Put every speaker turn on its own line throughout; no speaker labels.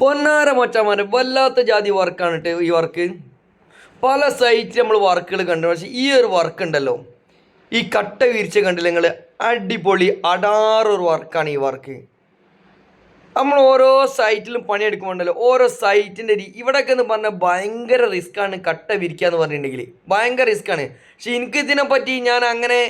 പൊന്നാര മൊച്ചമാരെ വല്ലാത്ത ജാതി വർക്കാണ് കേട്ടോ ഈ വർക്ക്. പല സൈറ്റിൽ നമ്മൾ വർക്കുകൾ കണ്ടു പക്ഷേ ഈ ഒരു വർക്ക് ഉണ്ടല്ലോ. ഈ കട്ട വീഴ്ച കണ്ടില്ല നിങ്ങൾ അടിപൊളി അടാറൊരു വർക്കാണ് ഈ വർക്ക്. നമ്മൾ ഓരോ സൈറ്റിലും പണിയെടുക്കുമ്പോണ്ടല്ലോ ഓരോ സൈറ്റിന്റെ ഇവിടെയൊക്കെ എന്ന് പറഞ്ഞാൽ ഭയങ്കര റിസ്ക്കാണ് കട്ട വിരിക്കുക എന്ന് പറഞ്ഞിട്ടുണ്ടെങ്കിൽ ഭയങ്കര റിസ്ക്കാണ് പക്ഷെ എനിക്ക് ഇതിനെപ്പറ്റി ഞാൻ അങ്ങനെ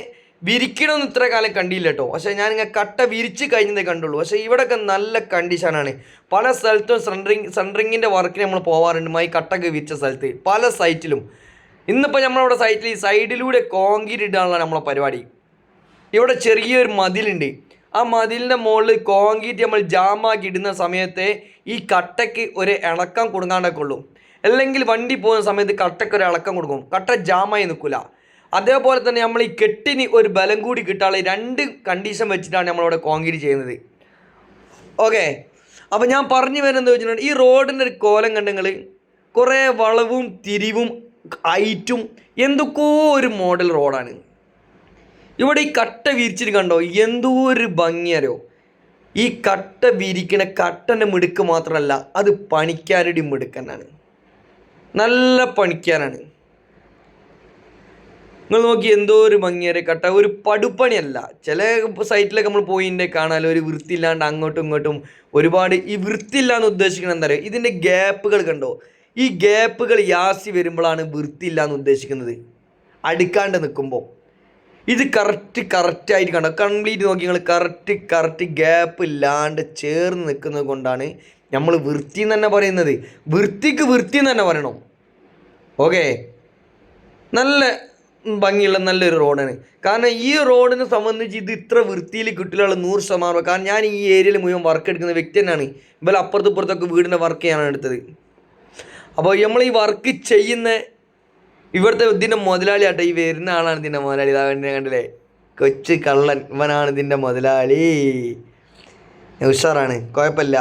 വിരിക്കണമെന്ന് ഇത്ര കാലം കണ്ടില്ല കേട്ടോ പക്ഷേ ഞാൻ ഇങ്ങനെ കട്ട വിരിച്ച് കഴിഞ്ഞതേ കണ്ടുള്ളൂ. പക്ഷേ ഇവിടെയൊക്കെ നല്ല കണ്ടീഷനാണ്. പല സ്ഥലത്തും സൺറിങ് സെൻട്രിങ്ങിന്റെ വർക്കിന് നമ്മൾ പോകാറുണ്ട് ഈ കട്ടൊക്കെ വിരിച്ച സ്ഥലത്ത്. പല സൈറ്റിലും ഇന്നിപ്പോൾ നമ്മളവിടെ സൈറ്റിൽ ഈ സൈഡിലൂടെ കോൺക്രീറ്റ് ഇടാനുള്ള നമ്മളെ പരിപാടി. ഇവിടെ ചെറിയൊരു മതിലുണ്ട്. ആ മതിലിന്റെ മുകളിൽ കോൺക്രീറ്റ് നമ്മൾ ജാമാക്കി ഇടുന്ന സമയത്തെ ഈ കട്ടയ്ക്ക് ഒരു ഇളക്കം കൊടുക്കാണ്ടൊക്കെ ഉള്ളൂ. അല്ലെങ്കിൽ വണ്ടി പോകുന്ന സമയത്ത് കട്ടയ്ക്ക് ഒരു ഇളക്കം കൊടുക്കും. കട്ട ജാമായി നിൽക്കില്ല അതേപോലെ തന്നെ നമ്മൾ ഈ കെട്ടിന് ഒരു ബലം കൂടി കിട്ടാനുള്ള രണ്ട് കണ്ടീഷൻ വെച്ചിട്ടാണ് നമ്മളിവിടെ കോൺക്രീറ്റ് ചെയ്യുന്നത്. ഓക്കെ അപ്പോൾ ഞാൻ പറഞ്ഞു വരുന്നത് വെച്ചിട്ടുണ്ടെങ്കിൽ ഈ റോഡിന്റെ ഒരു കോലം കണ്ടെങ്കിൽ കുറേ വളവും തിരിവും ഹൈറ്റും എന്തൊക്കെയോ ഒരു മോഡൽ റോഡാണ്. ഇവിടെ ഈ കട്ട വിരിച്ചിട്ട് കണ്ടോ എന്തോ ഒരു ഭംഗിയാരോ ഈ കട്ട വിരിക്കണ കട്ടന്റെ മിടുക്ക് മാത്രമല്ല അത് പണിക്കാരുടെ മിടുക്കനാണ് നല്ല പണിക്കാരാണ്. നിങ്ങൾ നോക്കി എന്തോ ഒരു ഭംഗിയേറെ കട്ട ഒരു പടുപ്പണിയല്ല. ചില സൈറ്റിലൊക്കെ നമ്മൾ പോയിന്റെ കാണാൻ ഒരു വൃത്തിയില്ലാണ്ട് അങ്ങോട്ടും ഇങ്ങോട്ടും ഒരുപാട് ഈ വൃത്തിയില്ലാന്ന് ഉദ്ദേശിക്കുന്നത് എന്താ പറയുക ഇതിന്റെ ഗ്യാപ്പുകൾ കണ്ടോ? ഈ ഗ്യാപ്പുകൾ യാസി വരുമ്പോഴാണ് വൃത്തിയില്ലാന്ന് ഉദ്ദേശിക്കുന്നത്. അടുക്കാണ്ട് നിൽക്കുമ്പോൾ ഇത് കറക്റ്റ് കറക്റ്റായിട്ട് കണ്ടോ? കംപ്ലീറ്റ് നോക്കി നിങ്ങൾ കറക്റ്റ് കറക്റ്റ് ഗ്യാപ്പ് ഇല്ലാണ്ട് ചേർന്ന് നിൽക്കുന്നത് കൊണ്ടാണ് നമ്മൾ വൃത്തി എന്ന് തന്നെ പറയുന്നത്. വൃത്തിക്ക് വൃത്തി എന്ന് തന്നെ പറയണം. ഓക്കെ നല്ല ഭംഗിയുള്ള നല്ലൊരു റോഡാണ്. കാരണം ഈ റോഡിനെ സംബന്ധിച്ച് ഇത് ഇത്ര വൃത്തിയിൽ കിട്ടില്ല നൂറ് ശതമാനം. കാരണം ഞാൻ ഈ ഏരിയയിൽ മുഴുവൻ വർക്ക് എടുക്കുന്ന വ്യക്തി തന്നെയാണ്. ഇവൽ അപ്പുറത്തും ഇപ്പുറത്തൊക്കെ വീടിന്റെ വർക്ക് ചെയ്യാനാണ് എടുത്തത്. അപ്പോൾ നമ്മൾ ഈ വർക്ക് ചെയ്യുന്ന ഇവിടുത്തെ ഇതിന്റെ മുതലാളി ആട്ടെ ഈ വരുന്ന ആളാണ് ഇതിന്റെ മുതലാളി. ഇതാ വേണ്ടി കണ്ടില്ലേ? കൊച്ചു കള്ളൻ. ഇവനാണ് ഇതിന്റെ മുതലാളി. ഉഷാറാണ്. കുഴപ്പമില്ല.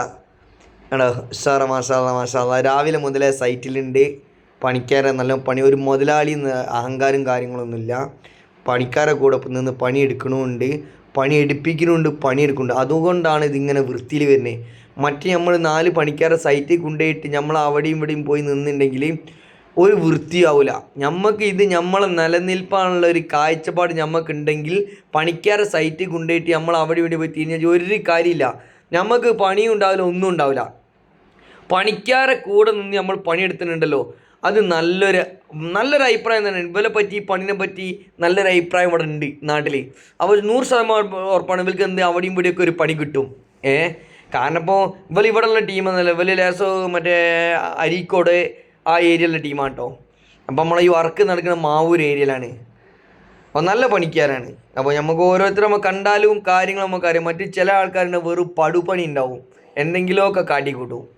ആണോ ഉഷാറ മാഷാല്ല മാഷാല്ല രാവിലെ മുതലേ സൈറ്റിലുണ്ട് പണിക്കാരെ നല്ല പണി ഒരു മുതലാളി അഹങ്കാരം കാര്യങ്ങളൊന്നുമില്ല. പണിക്കാരെ കൂടെ നിന്ന് പണി എടുക്കണമുണ്ട് പണി എടുപ്പിക്കണമുണ്ട് പണി എടുക്കുന്നുണ്ട്. അതുകൊണ്ടാണ് ഇതിങ്ങനെ വൃത്തിയിൽ വരുന്നത്. മറ്റ് നമ്മൾ നാല് പണിക്കാരെ സൈറ്റിൽ കൊണ്ടുപോയിട്ട് നമ്മൾ അവിടെയും ഇവിടെയും പോയി നിന്നുണ്ടെങ്കിൽ ഒരു വൃത്തിയാവില്ല നമുക്ക് ഇത് നമ്മളെ നിലനിൽപ്പാനുള്ള ഒരു കാഴ്ചപ്പാട് നമുക്കുണ്ടെങ്കിൽ പണിക്കാരെ സൈറ്റിൽ കൊണ്ടുപോയിട്ട് നമ്മൾ അവിടെ ഇവിടെ പോയി തിരിഞ്ഞാൽ ഒരു കാര്യമില്ല. നമുക്ക് പണിയും ഉണ്ടാവില്ല ഒന്നും ഉണ്ടാവില്ല. പണിക്കാരെ കൂടെ നിന്ന് നമ്മൾ പണിയെടുത്തിട്ടുണ്ടല്ലോ. അത് നല്ലൊരു നല്ലൊരു അഭിപ്രായം തന്നെ. ഇവരെ പറ്റി പണിനെ പറ്റി നല്ലൊരു അഭിപ്രായം ഇവിടെ ഉണ്ട് നാട്ടിൽ അവർ നൂറ് ശതമാനം ഉറപ്പാണ്. ഇവർക്ക് എന്ത് അവിടെയും ഇവിടെയൊക്കെ ഒരു പണി കിട്ടും. ഏ? കാരണം ഇപ്പോൾ ഇവർ ഇവിടെയുള്ള ടീമെന്നല്ല ഇവർ ലേസോ മറ്റേ അരീക്കോട് ആ ഏരിയയിലുള്ള ടീമാണ് കേട്ടോ അപ്പം നമ്മളെ ഈ വർക്ക് നടക്കുന്ന മാവൂർ ഏരിയയിലാണ് അപ്പോൾ നല്ല പണിക്കാരാണ്. അപ്പോൾ നമുക്ക് ഓരോരുത്തരും നമ്മൾ കണ്ടാലും കാര്യങ്ങൾ നമുക്കറിയാം മറ്റ് ചില ആൾക്കാരുടെ വെറും പടുപണി ഉണ്ടാവും. എന്തെങ്കിലുമൊക്കെ കാട്ടിക്കൂട്ടും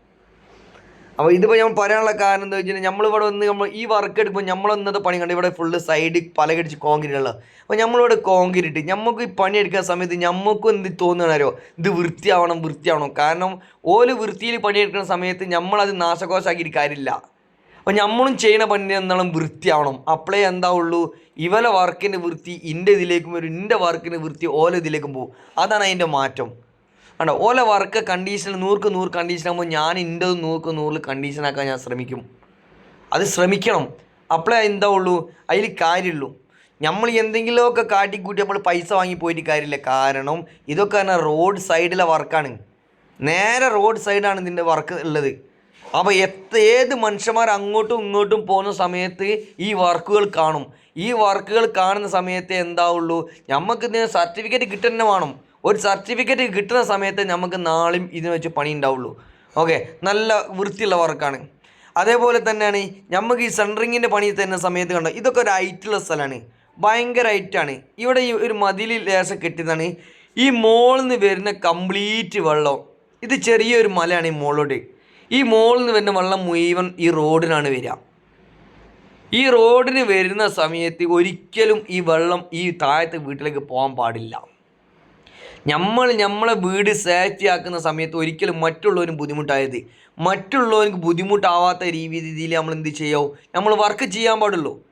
അപ്പോൾ ഇതിപ്പോൾ ഞാൻ പറയാനുള്ള കാരണം എന്താ വെച്ചാൽ നമ്മളിവിടെ വന്ന് നമ്മൾ ഈ വർക്ക് എടുക്കുമ്പോൾ നമ്മൾ ഇന്നത്തെ പണി കണ്ട് ഇവിടെ ഫുള്ള് സൈഡ് പലകടിച്ച് കോൺക്രീറ്റ് ഉള്ളത്. അപ്പോൾ നമ്മളിവിടെ കോൺക്രീറ്റ് നമുക്ക് ഈ പണി എടുക്കുന്ന സമയത്ത് നമുക്കും എന്ത് തോന്നുകയാണോ ഇത് വൃത്തിയാവണം വൃത്തിയാവണം. കാരണം ഓൽ വൃത്തിയിൽ പണിയെടുക്കുന്ന സമയത്ത് നമ്മളത് നാശകോശാക്കിയിട്ട് കാര്യമില്ല. അപ്പോൾ നമ്മളും ചെയ്യണ പണി എന്നാലും വൃത്തിയാവണം. അപ്പോഴേ എന്താ ഉള്ളൂ ഇവലെ വർക്കിന്റെ വൃത്തി ഇന്റെ ഇതിലേക്കും വരും. ഇന്റെ വർക്കിന്റെ വൃത്തി ഓല ഇതിലേക്കും പോകും. അതാണ് അതിന്റെ മാറ്റം. കണ്ടോ ഓല വർക്ക് കണ്ടീഷൻ നൂർക്ക് നൂറ് കണ്ടീഷൻ ആകുമ്പോൾ ഞാൻ ഇന്റെത് നൂർക്ക് നൂറിൽ കണ്ടീഷൻ ആക്കാൻ ഞാൻ ശ്രമിക്കും. അത് ശ്രമിക്കണം. അപ്പോഴേ എന്താ ഉള്ളൂ? അതിൽ കാര്യമുള്ളൂ നമ്മൾ എന്തെങ്കിലുമൊക്കെ കാട്ടിക്കൂട്ടി നമ്മൾ പൈസ വാങ്ങി പോയിട്ട് കാര്യമില്ല. കാരണം ഇതൊക്കെ തന്നെ റോഡ് സൈഡിലെ വർക്കാണ് നേരെ റോഡ് സൈഡാണ് ഇതിന്റെ വർക്ക് ഉള്ളത്. അപ്പോൾ എത്ര ഏത് മനുഷ്യന്മാർ അങ്ങോട്ടും ഇങ്ങോട്ടും പോകുന്ന സമയത്ത് ഈ വർക്കുകൾ കാണും. ഈ വർക്കുകൾ കാണുന്ന സമയത്ത് എന്താവുള്ളൂ നമുക്ക് ഇതിന് സർട്ടിഫിക്കറ്റ് കിട്ടുന്ന വേണം. ഒരു സർട്ടിഫിക്കറ്റ് കിട്ടുന്ന സമയത്ത് നമുക്ക് നാളെയും ഇതിന് വെച്ച് പണി ഉണ്ടാവുള്ളൂ. ഓക്കെ നല്ല വൃത്തിയുള്ള വർക്കാണ്. അതേപോലെ തന്നെയാണ് നമുക്ക് ഈ സെൻട്രിങ്ങിന്റെ പണി തരുന്ന സമയത്ത് കണ്ടോ? ഇതൊക്കെ ഒരു ഹൈറ്റുള്ള സ്ഥലമാണ്. ഭയങ്കര ഹൈറ്റാണ് ഇവിടെ ഈ ഒരു മതിൽ ലേശം കെട്ടിയതാണ്. ഈ മോളിൽ നിന്ന് വരുന്ന കംപ്ലീറ്റ് വെള്ളം. ഇത് ചെറിയൊരു മലയാണ് ഈ മോളോട് ഈ മോളിൽ നിന്ന് വരുന്ന വെള്ളം മുഴുവൻ ഈ റോഡിനാണ് വരിക. ഈ റോഡിന് വരുന്ന സമയത്ത് ഒരിക്കലും ഈ വെള്ളം ഈ താഴത്തെ വീട്ടിലേക്ക് പോകാൻ പാടില്ല. നമ്മൾ നമ്മളെ വീട് സേഫ്റ്റി ആക്കുന്ന സമയത്ത് ഒരിക്കലും മറ്റുള്ളവരും ബുദ്ധിമുട്ടായത്. മറ്റുള്ളവർക്ക് ബുദ്ധിമുട്ടാവാത്ത രീതിയിൽ നമ്മൾ എന്ത് ചെയ്യാവും? നമ്മൾ വർക്ക് ചെയ്യാൻ പാടുള്ളൂ.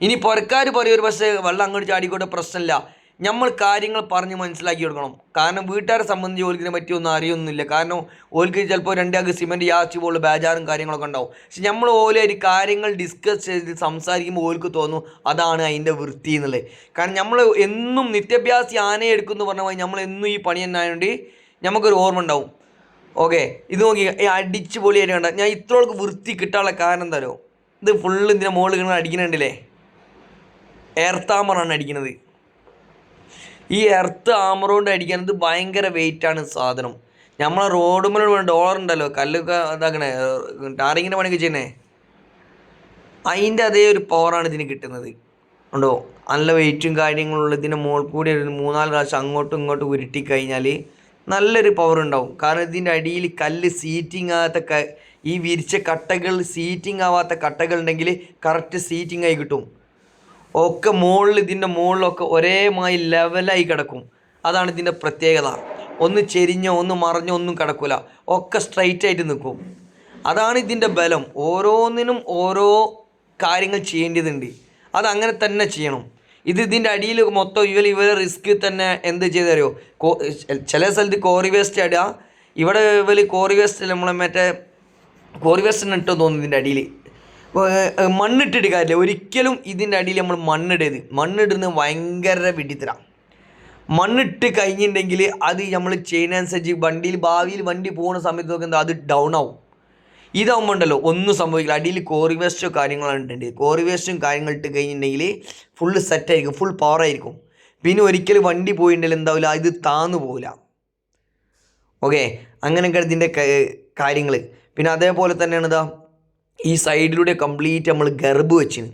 ഇനി പുറക്കാർ പറയും ഒരു പക്ഷേ വെള്ളം അങ്ങോട്ട് ചാടിക്കോട്ടെ പ്രശ്നമില്ല. നമ്മൾ കാര്യങ്ങൾ പറഞ്ഞ് മനസ്സിലാക്കി കൊടുക്കണം കാരണം വീട്ടുകാരെ സംബന്ധിച്ച് ഓൽക്കിനെ പറ്റി ഒന്നും അറിയൊന്നുമില്ല. കാരണം ഓൽക്ക് ചിലപ്പോൾ രണ്ടാൾക്ക് സിമെന്റ് യാച്ച് പോലുള്ള ബേജാറും കാര്യങ്ങളൊക്കെ ഉണ്ടാവും. പക്ഷെ നമ്മൾ ഓലെ ഒരു കാര്യങ്ങൾ ഡിസ്കസ് ചെയ്ത് സംസാരിക്കുമ്പോൾ ഓൽക്ക് തോന്നും അതാണ് അതിന്റെ വൃത്തി എന്നുള്ളത്. കാരണം നമ്മൾ എന്നും നിത്യാഭ്യാസി ആനയെ എടുക്കുമെന്ന് പറഞ്ഞ നമ്മൾ എന്നും ഈ പണി തന്നെ ആയതുകൊണ്ട് നമുക്കൊരു ഓർമ്മ ഉണ്ടാവും. ഓക്കെ ഇത് നോക്കി അടിച്ച് പൊളിയായിട്ട് കണ്ട. ഞാൻ ഇത്രയോൾക്ക് വൃത്തി കിട്ടാനുള്ള കാരണം എന്താ ഇത് ഫുള്ള് ഇതിന്റെ മുകളിൽ ഇങ്ങനെ അടിക്കുന്നുണ്ടല്ലേ ഏർത്താമറാണ് അടിക്കുന്നത് ഈ എർത്ത് ആമർ കൊണ്ട് അടിക്കുന്നത് ഭയങ്കര വെയിറ്റാണ് സാധനം. നമ്മളെ റോഡ് മേലെ ഡോളർ ഉണ്ടല്ലോ കല്ലൊക്കെ ഇതാക്കണേ ടാറിങ്ങിന്റെ പണിയൊക്കെ ചെയ്യണേ അതിന്റെ അതേ ഒരു പവറാണ് ഇതിന് കിട്ടുന്നത്. ഉണ്ടോ? നല്ല വെയിറ്റും കാര്യങ്ങളുള്ള ഇതിന്റെ മോൾ കൂടി ഒരു മൂന്നാൽ പ്രാവശ്യം അങ്ങോട്ടും ഇങ്ങോട്ടും ഉരുട്ടി കഴിഞ്ഞാൽ നല്ലൊരു പവർ ഉണ്ടാവും. കാരണം ഇതിന്റെ അടിയിൽ കല്ല് സീറ്റിംഗ് ആകാത്ത ഈ വിരിച്ച കട്ടകൾ സീറ്റിംഗ് ആവാത്ത കട്ടകൾ ഉണ്ടെങ്കിൽ കറക്റ്റ് സീറ്റിംഗ് ആയി കിട്ടും. ഒക്കെ മുകളിൽ ഇതിന്റെ മുകളിലൊക്കെ ഒരേമായി ലെവലായി കിടക്കും. അതാണ് ഇതിന്റെ പ്രത്യേകത. ഒന്ന് ചെരിഞ്ഞോ ഒന്ന് മറിഞ്ഞോ ഒന്നും കിടക്കില്ല ഒക്കെ സ്ട്രൈറ്റ് ആയിട്ട് നിൽക്കും. അതാണ് ഇതിന്റെ ബലം. ഓരോന്നിനും ഓരോ കാര്യങ്ങൾ ചെയ്യേണ്ടതുണ്ട്. അതങ്ങനെ തന്നെ ചെയ്യണം. ഇത് ഇതിന്റെ അടിയിൽ മൊത്തം ഇവർ ഇവരെ റിസ്ക് തന്നെ എന്ത് ചെയ്തറിയോ കോ ചില സ്ഥലത്ത് കോറി വേസ്റ്റ് ഇടുക ഇവിടെ ഇവർ കോറി വേസ്റ്റ് നമ്മളെ മറ്റേ കോറി വേസ്റ്റ് ഇട്ടോ തോന്നുന്നു ഇതിന്റെ അടിയിൽ. മണ്ണിട്ടിട്ട് കാര്യമില്ല. ഒരിക്കലും ഇതിന്റെ അടിയിൽ നമ്മൾ മണ്ണിടരുത്. മണ്ണിടുന്നത് ഭയങ്കര വെടിത്തര മണ്ണിട്ട് കഴിഞ്ഞിട്ടുണ്ടെങ്കിൽ അത് നമ്മൾ ചെയ്യുന്നതനുസരിച്ച് വണ്ടിയിൽ ഭാവിയിൽ വണ്ടി പോകുന്ന സമയത്തൊക്കെ എന്താ അത് ഡൗൺ ആവും. ഇതാവുമ്പോൾ ഉണ്ടല്ലോ ഒന്നും സംഭവിക്കില്ല. അടിയിൽ കോറി വേസ്റ്റോ കാര്യങ്ങളാണ് ഇട്ടുണ്ട് കോറി വേസ്റ്റും കാര്യങ്ങൾ ഇട്ട് കഴിഞ്ഞിട്ടുണ്ടെങ്കിൽ ഫുള്ള് സെറ്റായിരിക്കും ഫുൾ പവർ ആയിരിക്കും. പിന്നെ ഒരിക്കലും വണ്ടി പോയിട്ടുണ്ടെങ്കിൽ എന്താവില്ല ഇത് താന്നു പോവില്ല. ഓക്കെ അങ്ങനെയൊക്കെ ഇതിന്റെ കാര്യങ്ങൾ പിന്നെ അതേപോലെ തന്നെയാണ് ഇതാ ഈ സൈഡിലൂടെ കംപ്ലീറ്റ് നമ്മൾ ഗർഭ് വെച്ചിന്.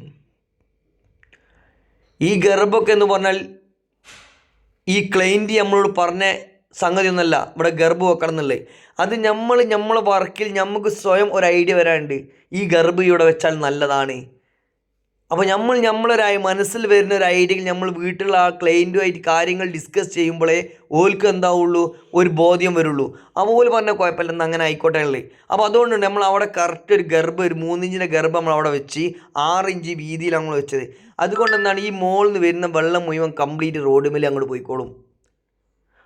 ഈ ഗർഭമൊക്കെ എന്ന് പറഞ്ഞാൽ ഈ ക്ലൈന്റ് നമ്മളോട് പറഞ്ഞ സംഗതി ഒന്നല്ല ഇവിടെ ഗർഭ് വെക്കണം എന്നുള്ളത്. അത് നമ്മൾ നമ്മളെ വർക്കിൽ നമുക്ക് സ്വയം ഒരു ഐഡിയ വരാണ്ട് ഈ ഗർഭ് ഇവിടെ വെച്ചാൽ നല്ലതാണ്. അപ്പോൾ നമ്മൾ നമ്മളൊരായി മനസ്സിൽ വരുന്ന ഒരു ഐഡിയയിൽ നമ്മൾ വീട്ടിലുള്ള ആ ക്ലയന്റുമായിട്ട് കാര്യങ്ങൾ ഡിസ്കസ് ചെയ്യുമ്പോഴേ ഓൽക്ക് എന്താവുള്ളൂ? ഒരു ബോധ്യം വരുള്ളൂ. അപ്പോൾ ഓൽ പറഞ്ഞാൽ കുഴപ്പമില്ല എന്നാൽ അങ്ങനെ ആയിക്കോട്ടെ ഉള്ളത് അപ്പോൾ അതുകൊണ്ട് നമ്മൾ അവിടെ കറക്റ്റ് ഒരു ഗർഭം ഒരു മൂന്നിഞ്ചിന്റെ ഗർഭം നമ്മൾ അവിടെ വെച്ച് ആറ് ഇഞ്ച് വീതിയിൽ നമ്മൾ വെച്ചത്. അതുകൊണ്ട് എന്താണ്? ഈ മോളിൽ നിന്ന് വരുന്ന വെള്ളം മുഴുവൻ കംപ്ലീറ്റ് റോഡ് മേലെ അങ്ങോട്ട് പോയിക്കോളും.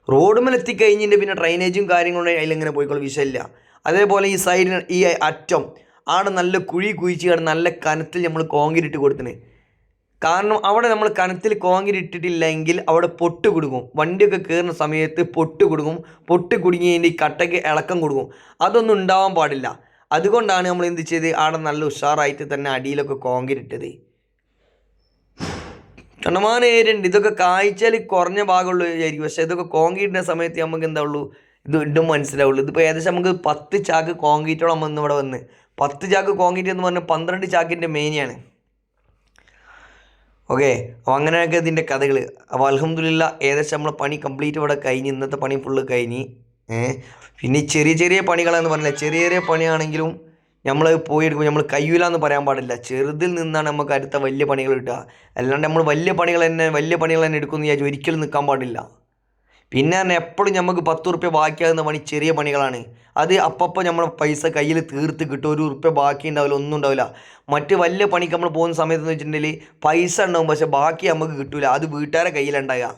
റോഡ് മേലെ എത്തിക്കഴിഞ്ഞിട്ട് പിന്നെ ഡ്രൈനേജും കാര്യങ്ങളും അതിലിങ്ങനെ പോയിക്കോളും വിഷയമില്ല. അതേപോലെ ഈ സൈഡിന് ഈ അറ്റം ആടെ നല്ല കുഴി കുഴിച്ച് കിടന്ന് നല്ല കനത്തിൽ നമ്മൾ കോൺക്രീറ്റ് കൊടുത്തിന്. കാരണം അവിടെ നമ്മൾ കനത്തിൽ കോൺക്രീറ്റ് ഇട്ടിട്ടില്ലെങ്കിൽ അവിടെ പൊട്ട് കൊടുക്കും വണ്ടിയൊക്കെ കയറുന്ന സമയത്ത് പൊട്ട് കൊടുക്കും പൊട്ട് കുടുങ്ങിയതിന്റെ ഈ കട്ടയ്ക്ക് ഇളക്കം കൊടുക്കും. അതൊന്നും ഉണ്ടാവാൻ പാടില്ല. അതുകൊണ്ടാണ് നമ്മൾ എന്ത് ചെയ്ത് ആടെ നല്ല ഉഷാറായിട്ട് തന്നെ അടിയിലൊക്കെ കോൺക്രീറ്റ് ഇട്ടത് കണ്ടമാന ഏരിയ ഇതൊക്കെ കാഴ്ചയിൽ കുറഞ്ഞ ഭാഗമുള്ളൂ വിചാരിക്കും പക്ഷേ ഇതൊക്കെ കോൺക്രീറ്റിന്റെ സമയത്ത് നമുക്ക് എന്താ ഉള്ളൂ? ഇത് ഇടും മനസ്സിലാവുള്ളൂ. ഇതിപ്പോൾ ഏകദേശം നമുക്ക് പത്ത് ചാക്ക് കോൺക്രീറ്റോളം വന്ന് ഇവിടെ വന്ന്. പത്ത് ചാക്ക് കോൺക്രീറ്റ് എന്ന് പറഞ്ഞാൽ പന്ത്രണ്ട് ചാക്കിന്റെ മേനിയാണ്. ഓക്കെ അപ്പോൾ അങ്ങനെയൊക്കെ ഇതിന്റെ കഥകൾ അപ്പോൾ അലഹമില്ല ഏകദേശം നമ്മൾ പണി കംപ്ലീറ്റ് ഇവിടെ കഴിഞ്ഞ് ഇന്നത്തെ പണി ഫുള്ള് കഴിഞ്ഞ് പിന്നെ ചെറിയ ചെറിയ പണികളെന്ന് പറഞ്ഞാൽ ചെറിയ ചെറിയ പണിയാണെങ്കിലും നമ്മൾ പോയി പോയെടുക്കുമ്പോൾ നമ്മൾ കയ്യൂല എന്ന് പറയാൻ പാടില്ല. ചെറുതിൽ നിന്നാണ് നമുക്ക് അടുത്ത വലിയ പണികൾ കിട്ടുക. അല്ലാണ്ട് നമ്മൾ വലിയ പണികൾ തന്നെ വലിയ പണികൾ തന്നെ എടുക്കുമെന്ന് വിചാരിച്ചു ഒരിക്കലും നിൽക്കാൻ പാടില്ല. പിന്നെ എപ്പോഴും നമുക്ക് പത്ത് റുപ്യ ബാക്കിയാകുന്ന പണി ചെറിയ പണികളാണ്. അത് അപ്പപ്പോൾ നമ്മൾ പൈസ കയ്യിൽ തീർത്ത് കിട്ടും. ഒരു ഉറുപ്പ്യ ബാക്കി ഉണ്ടാവില്ല ഒന്നും ഉണ്ടാവില്ല. മറ്റ് വലിയ പണിക്ക് നമ്മൾ പോകുന്ന സമയത്ത് എന്ന് വെച്ചിട്ടുണ്ടെങ്കിൽ പൈസ ഉണ്ടാവും പക്ഷേ ബാക്കി നമുക്ക് കിട്ടില്ല അത് വീട്ടുകാരെ കയ്യിലുണ്ടാകുക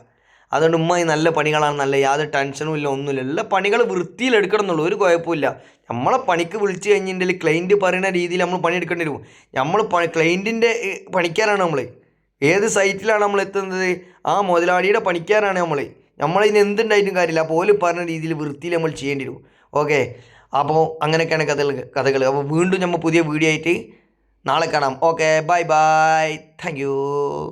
അതുകൊണ്ട് ഉമ്മ നല്ല പണികളാണ് നല്ല യാതൊരു ടെൻഷനും ഇല്ല ഒന്നുമില്ല. എല്ലാ പണികൾ വൃത്തിയിൽ എടുക്കണം എന്നുള്ളൂ ഒരു കുഴപ്പമില്ല നമ്മളെ പണിക്ക് വിളിച്ച് കഴിഞ്ഞിട്ടുണ്ടെങ്കിൽ ക്ലൈന്റ് പറയുന്ന രീതിയിൽ നമ്മൾ പണിയെടുക്കേണ്ടി വരും. നമ്മൾ പണി ക്ലൈന്റിന്റെ പണിക്കാരാണ് നമ്മൾ ഏത് സൈറ്റിലാണ് നമ്മൾ എത്തുന്നത്? ആ മുതലാളിയുടെ പണിക്കാരാണ് നമ്മൾ നമ്മളതിന് എന്തുണ്ടായിട്ടും കാര്യമില്ല. ഓൽ പറഞ്ഞ രീതിയിൽ വൃത്തിയിൽ നമ്മൾ ചെയ്യേണ്ടി വരും. ഓക്കെ. അപ്പോൾ അങ്ങനെയൊക്കെയാണ് കഥകൾ കഥകൾ അപ്പോൾ വീണ്ടും നമ്മൾ പുതിയ വീഡിയോ ആയിട്ട് നാളെ കാണാം. Okay bye bye. താങ്ക്